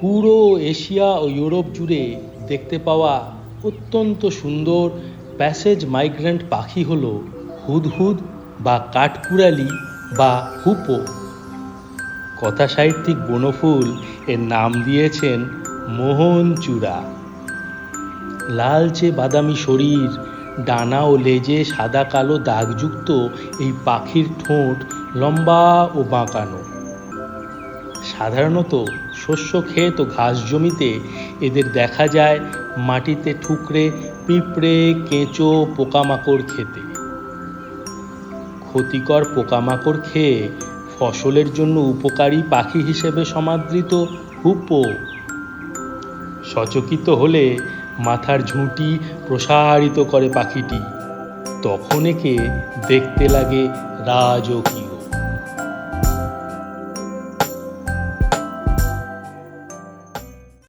পুরো এশিয়া ও ইউরোপ জুড়ে দেখতে পাওয়া অত্যন্ত সুন্দর প্যাসেজ মাইগ্রেন্ট পাখি হল হুদহুদ বা কাঠকুড়ালি বা হুপো। কথাসাহিত্যিক বনফুল এর নাম দিয়েছেন মোহনচূড়া। লালচে বাদামি শরীর, ডানা ও লেজে সাদা কালো দাগযুক্ত এই পাখির ঠোঁট লম্বা ও বাঁকানো। সাধারণত শস্য ক্ষেত ও ঘাস জমিতে এদের দেখা যায় মাটিতে ঠুকরে পিঁপড়ে, কেঁচো, পোকামাকড় খেতে। ক্ষতিকর পোকামাকড় খেয়ে ফসলের জন্য উপকারী পাখি হিসেবে সমাদৃত হুপো। সচকিত হলে মাথার ঝুঁটি প্রসারিত করে পাখিটি। তখন একে দেখতে লাগে রাজকীয়।